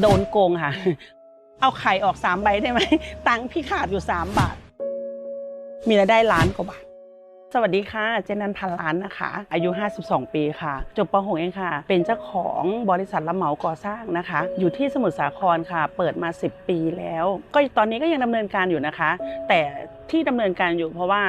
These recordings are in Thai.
โดนโกงค่ะ เอาไข่ออกสามใบได้ไหม ตังค์พี่ขาดอยู่สามบาท มีรายได้ล้านกว่าบาท สวัสดีค่ะ เจนันพันล้านนะคะ อายุ 52 ปีค่ะ จบป .6 เองค่ะ เป็นเจ้าของบริษัทรับเหมาก่อสร้างนะคะ อยู่ที่สมุทรสาครค่ะ เปิดมา 10 ปีแล้ว ก็ตอนนี้ก็ยังดำเนินการอยู่นะคะ แต่ที่ดำเนินการอยู่เพราะว่า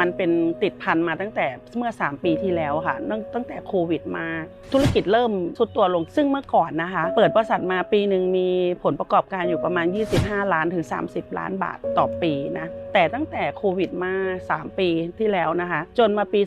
มันเป็นติดพันมาตั้งแต่เมื่อ 3 ปีที่แล้วค่ะตั้งตั้งแต่โควิดมาธุรกิจเริ่มสุดตัวลงซึ่งเมื่อก่อนนะคะ เปิดบริษัทมาปีหนึ่งมีผลประกอบการอยู่ประมาณ 25 ล้านถึง 30 ล้านบาทต่อปีนะแต่ตั้งแต่โควิดมา 3 ปีที่แล้วนะคะ จนมาปี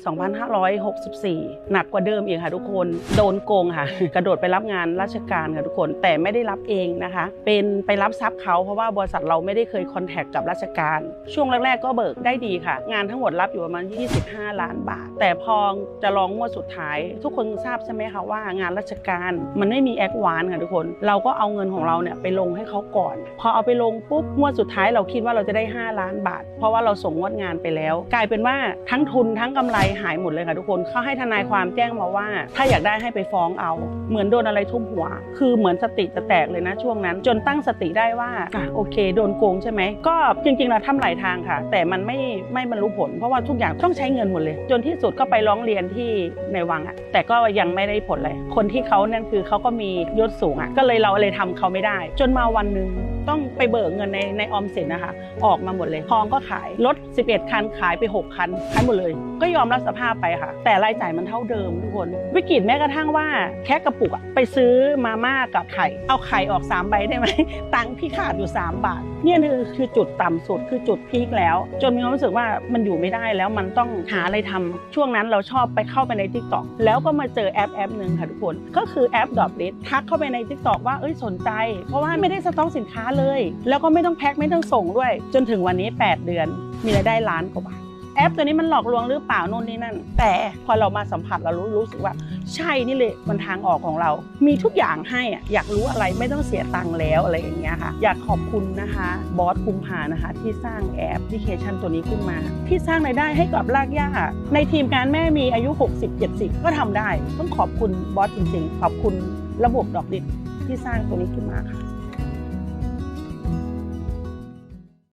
2564 หนักกว่าเดิมอีกค่ะทุกคนโดนโกงค่ะ กระโดดไปรับงานราชการค่ะทุกคนแต่ไม่ได้รับเองนะคะ เป็นไปรับทรัพย์เขาเพราะว่าบริษัทเราไม่ได้เคยคอนแทคกับราชการ ช่วงแรก ๆ ก็เบิกได้ดีค่ะ งานทั้งหมดรับอยู่ประมาณ 25 ล้านบาท แต่พอจะลองงวดสุดท้าย ทุกคนทราบใช่ไหมคะว่างานราชการมันไม่มีแอควานค่ะทุกคน เราก็เอาเงินของเราเนี่ยไปลงให้เขาก่อน พอเอาไปลงปุ๊บงวดสุดท้ายเราคิดว่าเราจะได้ 5 ล้านบาท เพราะว่าเราส่งงวดงานไปแล้ว กลายเป็นว่าทั้งทุนทั้งกำไรหายหมดเลยค่ะทุกคนเขาให้ทนายความแจ้งมาว่า ถ้าอยากได้ให้ไปฟ้องเอา เหมือนโดนอะไรทุ่มหัว คือเหมือนสติจะแตกเลยนะช่วงนั้น จนตั้งสติได้ว่าโอเค โดนโกงใช่ไหมก็จริงๆเราทำหลายทางค่ะ แต่มันไม่ไม่บรรลุผลเพราะว่าทุกอย่างต้องใช้เงินหมดเลย จนที่สุดก็ไปร้องเรียนที่ในวังอะแต่ก็ยังไม่ได้ผลเลย คนที่เขานั่นคือเขาก็มียศสูงอะก็เลยเราเลยทำเขาไม่ได้ จนมาวันหนึ่ง ต้องไปเบิกเงินในในออมสินนะคะ ออกมาหมดเลยทองก็ขายรถ 11 คันขายไป 6 คันขายหมดเลย ก็ยอมรับสภาพไปค่ะ แต่รายจ่ายมันเท่าเดิมทุกคน วิกฤตแม้กระทั่งว่าแค่กระปุกไปซื้อมาม่ากับไข่เอาไข่ออก 3 ใบได้ไหมตังค์พี่ขาดอยู่ 3 บาท เนี่ยคือคือจุดต่ำสุดคือจุดพีคแล้ว จนมีความรู้สึกว่ามันอยู่ไม่ได้แล้วมันต้องหาอะไรทำช่วงนั้นเราชอบไปเข้าไปใน t ิ k t o k แล้วก็มาเจอแอปแอปหนึ่งค่ะทุกคน ก็คือแอปดอ l i t ทักเข้าไปใน t ิ k t o k ว่าเอ้ยสนใจ เพราะว่าไม่ได้สต็อกสินค้าเลย แล้วก็ไม่ต้องแพ็คไม่ต้องส่งด้วย จนถึงวันนี้ 8 เดือน มีรายได้ล้านกว่าบาทแอปตัวนี้มันหลอกลวงหรือเปล่าโน่นนี่นั่น แต่พอเรามาสัมผัสเรารู้รู้สึกว่า ใช่นี่เลยมันทางออกของเรา มีทุกอย่างให้อะอยากรู้อะไรไม่ต้องเสียตังค์แล้วอะไรอย่างเงี้ยค่ะ อยากขอบคุณนะคะบอสคุมพานะคะ ที่สร้างแอปพลิเคชันตัวนี้ขึ้นมา ที่สร้างรายได้ให้กับรากหญ้าในทีมงานแม่มีอายุ 60-70 ก็ทำได้ ต้องขอบคุณบอสจริงๆ ขอบคุณระบบดอกดิบที่สร้างตัวนี้ขึ้นมาค่ะ